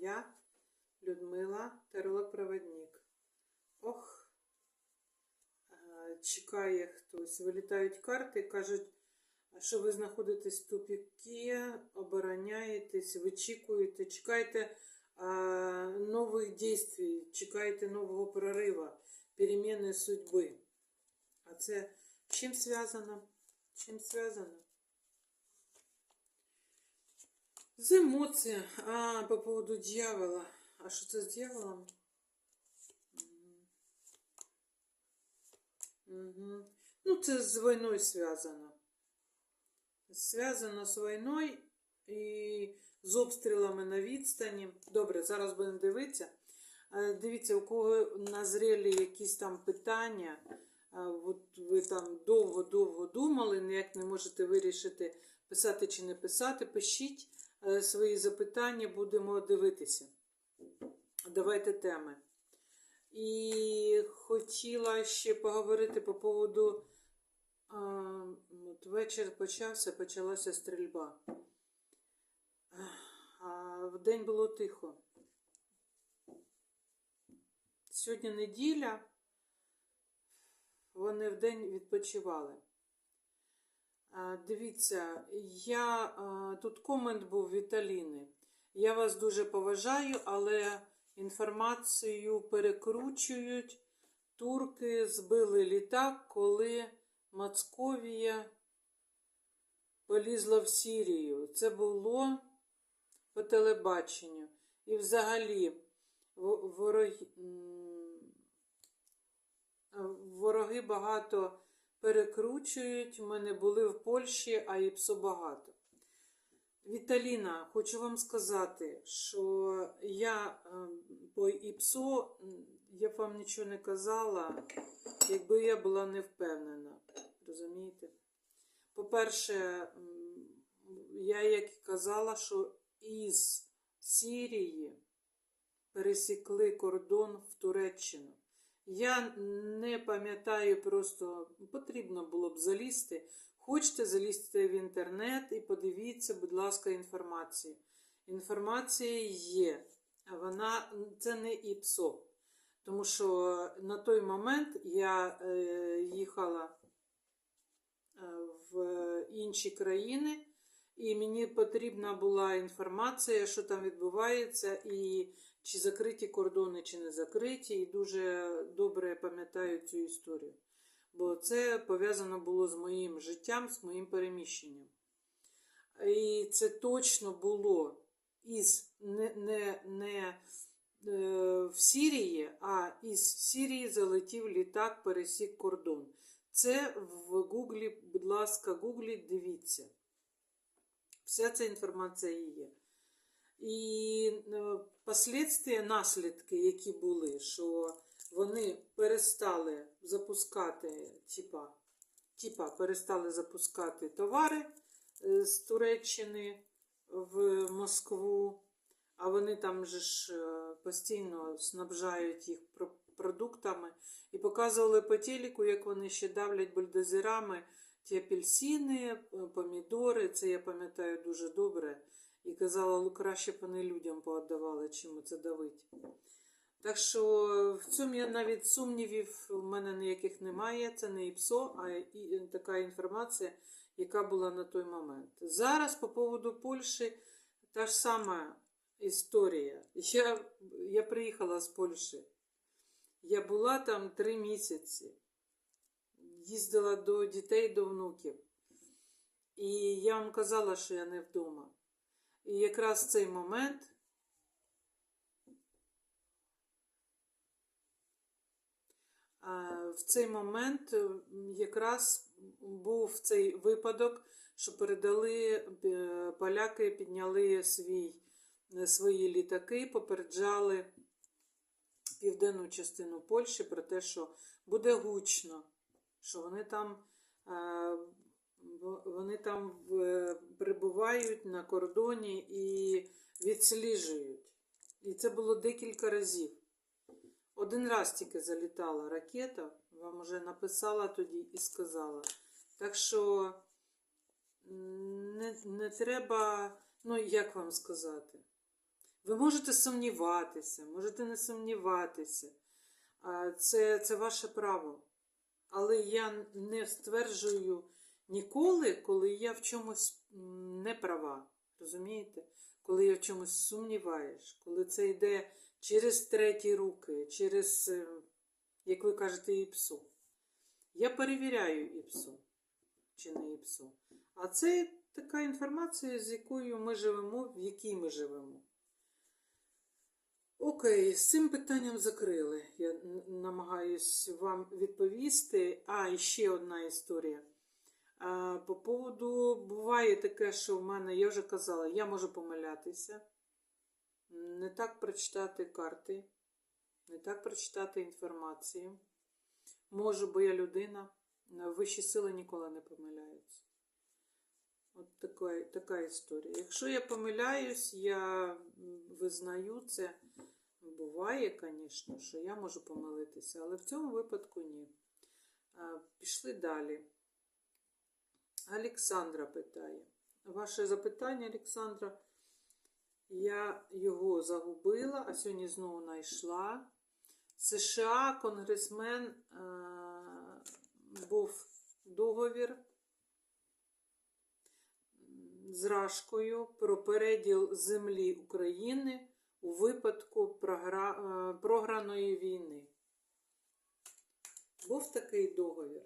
я, Людмила, таролог-проводник. Ох, е, чекає хтось. Вилітають карти, кажуть, що ви знаходитесь в тупіки, обороняєтесь, вичікуєте, чекаєте а, нових дій, чекаєте нового прориву, переміни судьби. А це чим зв'язано? Чим зв'язано? З емоцій. А, по поводу дьявола. А що це з дьяволом? Угу. Ну, це з війною зв'язано. Зв'язано з війною і з обстрілами на відстані. Добре, зараз будемо дивитися. Е, Дивіться, у кого назріли якісь там питання, от ви там довго-довго думали, ніяк не можете вирішити, писати чи не писати, пишіть свої запитання, будемо дивитися. Давайте теми. І хотіла ще поговорити по поводу. От вечір почався, почалася стрільба. А в день було тихо. Сьогодні неділя, вони в день відпочивали. Дивіться, я тут комент був від Аліни. Я вас дуже поважаю, але інформацію перекручують. Турки збили літак, коли Мацковія полізла в Сірію. Це було по телебаченню. І взагалі вороги, вороги багато перекручують. Ми не були в Польщі, а і псо багато. Віталіна, хочу вам сказати, що я по ІПСО, я б вам нічого не казала, якби я була не впевнена. Розумієте? По-перше, я як і казала, що із Сірії пересікли кордон в Туреччину. Я не пам'ятаю, просто потрібно було б залізти. Хочете залізти в інтернет і подивіться, будь ласка, інформацію. Інформація є, а вона це не ІПСО. Тому що на той момент я е, їхала е, в інші країни, і мені потрібна була інформація, що там відбувається, і чи закриті кордони, чи не закриті. І дуже добре пам'ятаю цю історію. Бо це пов'язано було з моїм життям, з моїм переміщенням. І це точно було із не, не, не е, в Сірії, а із Сірії залетів літак, пересік кордон. Це в Гуглі, будь ласка, Гуглі, дивіться. Вся ця інформація є. І е, послідствия, наслідки, які були, що вони перестали запускати, типа, типа перестали запускати товари е, з Туреччини в Москву, а вони там же ж е, постійно снабжають їх продуктами і показували по телеку, як вони ще давлять бульдозерами ті апельсини, е, помідори. Це я пам'ятаю дуже добре. І казала, «Ну, краще б вони людям пооддавали, чим це давить. Так що в цьому я навіть сумнівів у мене ніяких немає. Це не ІПСО, а і така інформація, яка була на той момент. Зараз по поводу Польщі та ж сама історія. Я, я приїхала з Польщі. Я була там три місяці. Їздила до дітей, до внуків. І я вам казала, що я не вдома. І якраз в цей момент В цей момент якраз був цей випадок, що передали е, поляки, підняли свій, е, свої літаки, попереджали південну частину Польщі про те, що буде гучно, що вони там, е, вони там перебувають на кордоні і відсліджують. І це було декілька разів. Один раз тільки залітала ракета, вам вже написала тоді і сказала. Так що не, не треба, ну як вам сказати, Ви можете сумніватися, можете не сумніватися. Це, це ваше право. Але я не стверджую ніколи, коли я в чомусь не права. Розумієте? Коли я в чомусь сумніваєш, коли це йде через треті руки, через, е, як ви кажете, ІПСО. Я перевіряю ІПСО чи не ІПСО. А це така інформація, з якою ми живемо, в якій ми живемо. Окей, з цим питанням закрили. Я н- намагаюсь вам відповісти. А, і ще одна історія. По поводу, буває таке, що в мене, я вже казала, я можу помилятися, не так прочитати карти, не так прочитати інформацію. Можу, бо я людина, вищі сили ніколи не помиляються. От така, така історія. Якщо я помиляюсь, я визнаю це. Буває, звісно, що я можу помилитися, але в цьому випадку ні. Пішли далі. Олександра питає. Ваше запитання, Олександра, я його загубила, а сьогодні знову знайшла. США, конгресмен, е, був договір з Рашкою про переділ землі України у випадку е, програної війни. Був такий договір.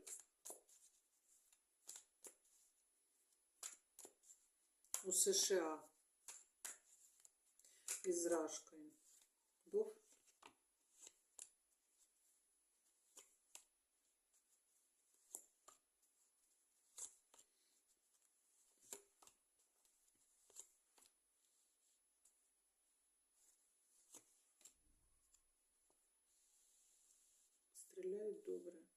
У США із Рашкою. Був? Стріляють добре.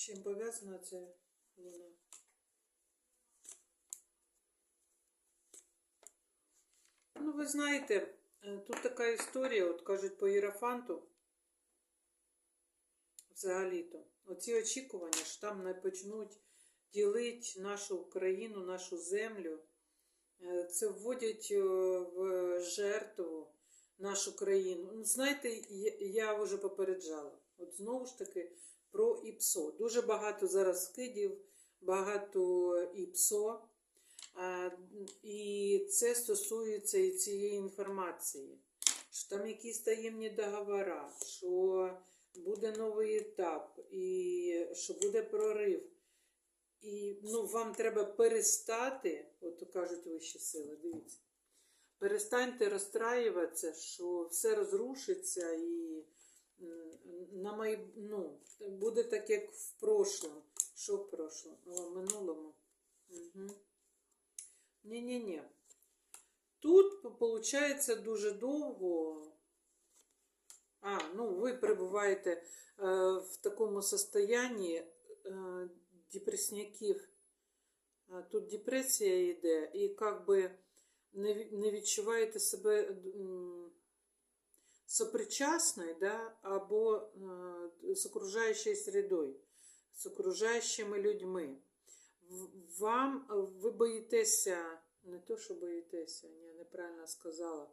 Чим пов'язана ця луна? Ну, ви знаєте, е, тут така історія, от кажуть по Єрофанту, взагалі-то. Оці очікування, що там не почнуть ділити нашу Україну, нашу землю. Е, Це вводять е, в жертву нашу країну. Ну, знаєте, я вже попереджала. От знову ж таки про ІПСО. Дуже багато зараз скидів, багато ІПСО. І це стосується і цієї інформації, що там якісь таємні договори, що буде новий етап, і що буде прорив. І ну, вам треба перестати, от кажуть вищі сили, дивіться, перестаньте розстраюватися, що все розрушиться і на май... ну, буде так, як в прошлому. Що в прошлому? В минулому. Угу. Ні-ні-ні. Тут, виходить, дуже довго. А, ну, ви перебуваєте е, в такому состоянні е, депресняків. Тут депресія йде, і як би не, не відчуваєте себе м, сопричасною, да, або е, з окружаючою середою, з окружаючими людьми. Вам е, ви боїтеся, не то, що боїтеся, ні, неправильно сказала.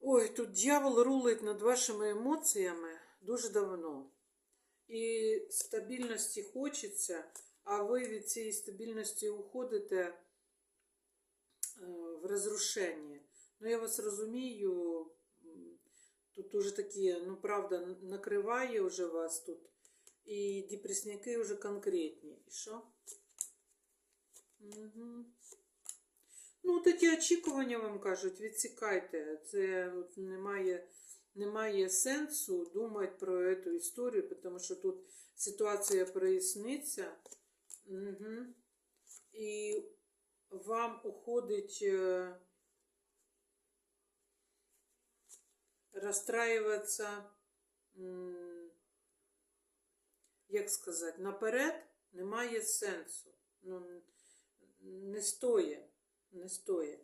Ой, тут дьявол рулить над вашими емоціями дуже давно. І стабільності хочеться, а ви від цієї стабільності уходите е, в розрушення. Ну, я вас розумію, тут уже такі, ну, правда, накриває вже вас тут. І депресняки вже конкретні. І що? Угу. Ну, такі очікування вам кажуть, відсікайте. Це от немає, немає сенсу думати про цю історію, тому що тут ситуація проясниться. Угу. І вам уходить е, розстраюватися, як сказати, наперед немає сенсу. Ну, не стоє. Не стоє.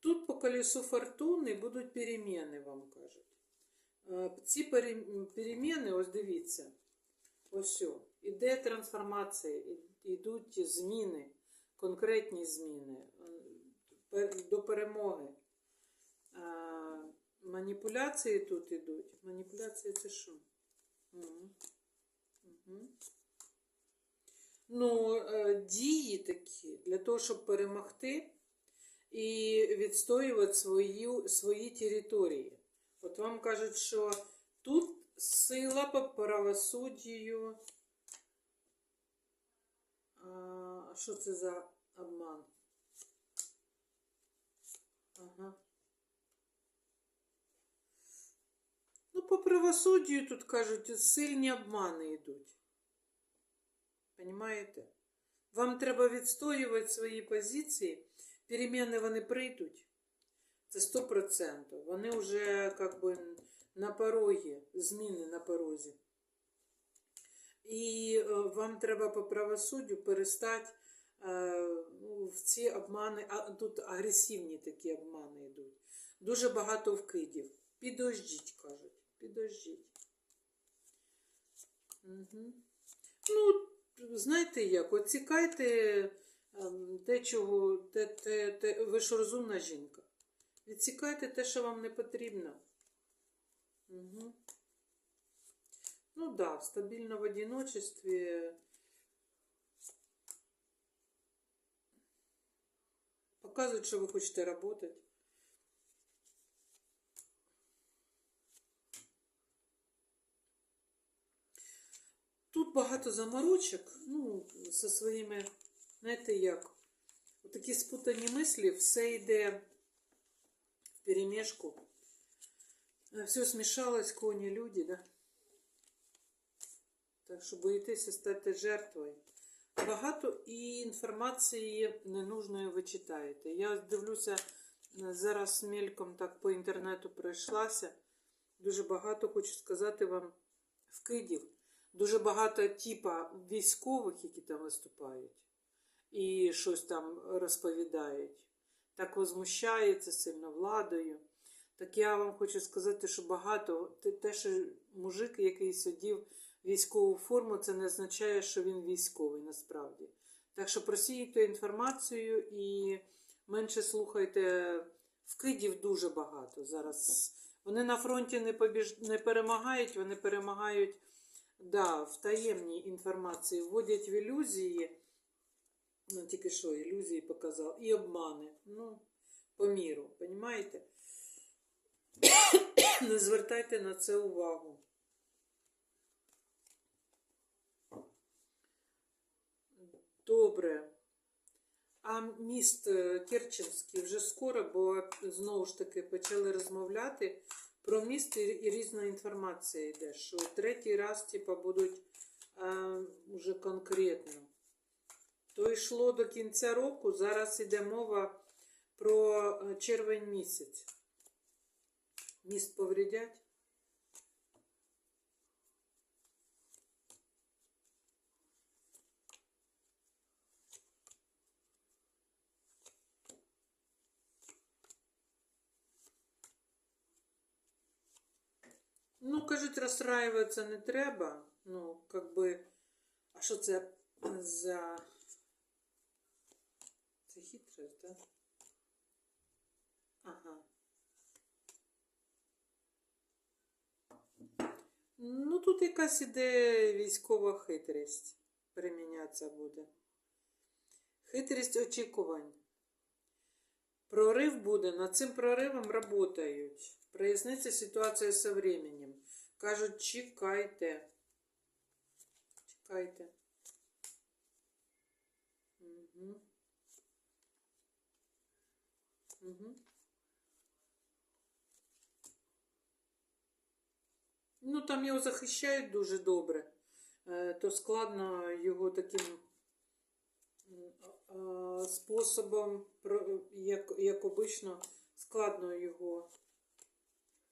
Тут по колесу фортуни будуть переміни, вам кажуть. Е, Ці переміни, ось дивіться, ось о, іде трансформація, йдуть зміни, конкретні зміни е, до перемоги. Маніпуляції тут ідуть. Маніпуляції це що? Угу. Угу. Ну, е, дії такі для того, щоб перемогти і відстоювати свої, свої території. От вам кажуть, що тут сила по правосуддю. А що це за обман? Ага. По правосуддю тут кажуть, сильні обмани йдуть. Понимаєте? Вам треба відстоювати свої позиції. Переміни вони прийдуть. Це 100%. Вони вже как би, на порогі, зміни на порозі. І е, вам треба по правосуддю перестати е, ну, в ці обмани, а тут агресивні такі обмани йдуть. Дуже багато вкидів. Підождіть, кажуть. Підождіть. Угу. Ну, знаєте як, оцікайте ем, те, чого, те, те, те, ви ж розумна жінка. Відсікайте те, що вам не потрібно. Угу. Ну да, стабільно в одиночестві. Показують, що ви хочете працювати. Тут багато заморочок, ну, зі своїми, знаєте як, такі спутані мислі, все йде в перемішку. Все смішалось, коні, люди, да? Так що боїтеся стати жертвою. Багато і інформації ненужної ви читаєте. Я дивлюся, зараз мельком так по інтернету пройшлася. Дуже багато, хочу сказати вам, вкидів. Дуже багато типа військових, які там виступають, і щось там розповідають. Так возмущається сильно владою. Так я вам хочу сказати, що багато те- що мужик, який сидів військову форму, це не означає, що він військовий насправді. Так що просіюйте інформацію і менше слухайте вкидів дуже багато зараз. Вони на фронті не, побіж... не перемагають, вони перемагають да, в таємній інформації, вводять в ілюзії. Ну, тільки що ілюзії показав, і обмани. Ну, по міру, понімаєте? Не звертайте на це увагу. Добре. А міст е, Керченський вже скоро, бо знову ж таки почали розмовляти про міст і, різна інформація йде, що третій раз типа, будуть а, уже конкретно. То йшло до кінця року, зараз йде мова про е, червень місяць. Міст повредять. Ну, кажуть, розстраюватися не треба. Ну, как би, а що це за. Це хитрість, так? Ага. Ну, тут якась іде військова хитрість. Примінятися буде. Хитрість очікувань. Прорив буде, над цим проривом працюють. Проясниться ситуація з временем. Кажуть, чекайте. Чекайте. Угу. Угу. Ну, там його захищають дуже добре. Е, То складно його таким способом, як, як обично, складно його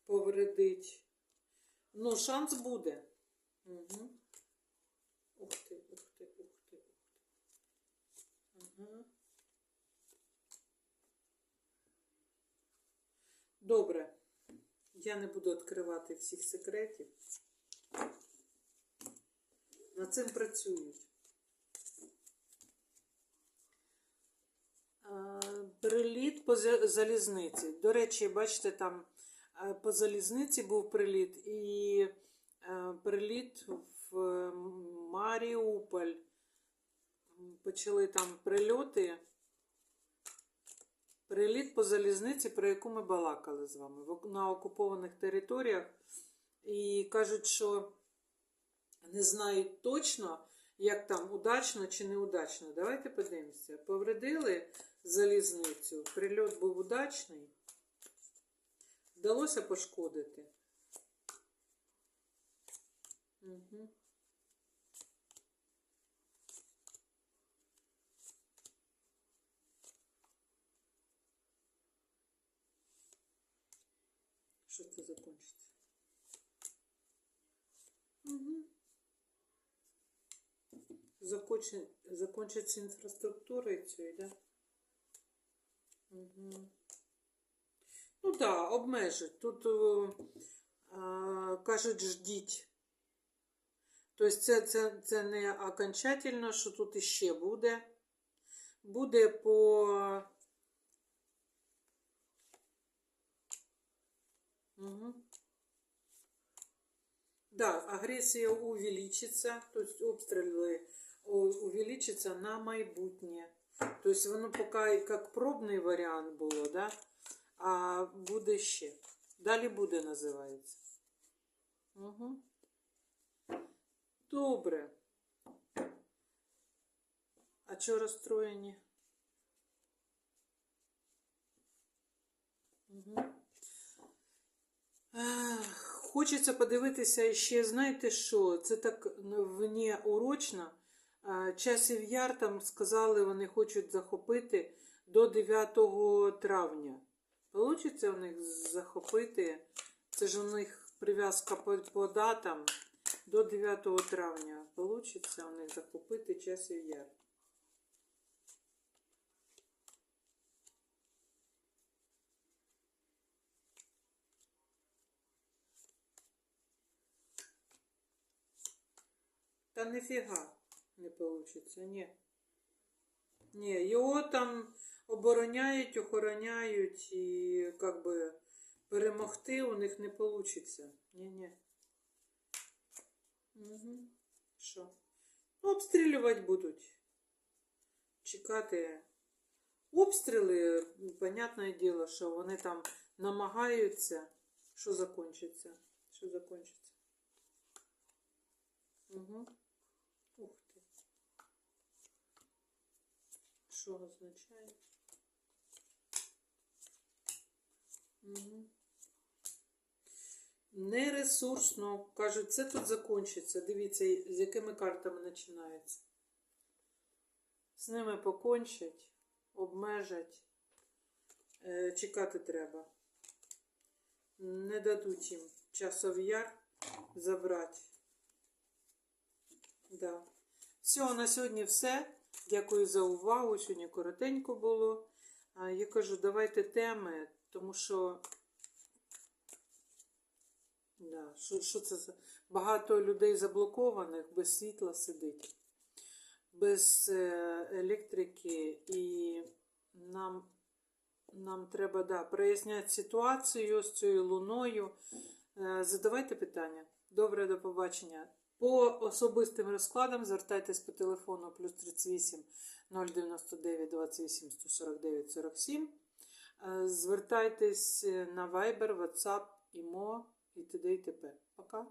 повредить. Ну, шанс буде. Угу. Ух ти, ух ти, ух ти, ух ти. Ага. Добре. Я не буду відкривати всіх секретів. Над цим працюють. Приліт по залізниці. До речі, бачите, там по залізниці був приліт і е, приліт в Маріуполь. Почали там прильоти. Приліт по залізниці, про яку ми балакали з вами, на окупованих територіях. І кажуть, що не знають точно, як там удачно чи неудачно. Давайте подивимося. Повредили залізницю, прильот був удачний. Вдалося пошкодити. Угу. Що це закончиться? Угу. Закончи, закончиться інфраструктура цієї, да? Угу. Ну так, да, обмежить. Тут а, кажуть, ждіть. Тобто це, це, це не окончательно, що тут іще буде. Буде по. Угу. Да, агрессия увеличится, то есть обстрелы увеличится на майбутнє. То есть воно поки як пробний варіант було, да? А буде ще. Далі буде називається. Угу. Добре. А чого розстроєні? Угу. Хочеться подивитися ще, знаєте що? Це так вні урочно. Часів яр там сказали, вони хочуть захопити до 9 травня. Получиться у них захопити? Це ж у них прив'язка по, по датам до 9 травня. Получиться у них захопити часів яр. Та ніфіга не получиться, ні. Ні, його там обороняють, охороняють і як би перемогти у них не получиться. Ні-ні. Угу. Що? Ну, обстрілювати будуть. Чекати. Обстріли, понятне діло, що вони там намагаються. Що закончиться? Що закончиться? Угу. Ух ти. Що означає? Угу. Нересурсно. Кажуть, це тут закінчиться. Дивіться, з якими картами починається. З ними покончать, обмежать. Е, чекати треба. Не дадуть їм часов яр забрати. Да. Все, на сьогодні все. Дякую за увагу. Сьогодні коротенько було. Я кажу, давайте теми, тому що. Да, що, що це за багато людей заблокованих, без світла сидить, без е, електрики, і нам, нам треба да, проясняти ситуацію з цією луною. Е, Задавайте питання. Добре, до побачення. По особистим розкладам звертайтесь по телефону плюс 38 099 28 149 47. Е, Звертайтесь на Viber, WhatsApp, IMO і т.д. і т.п. Пока.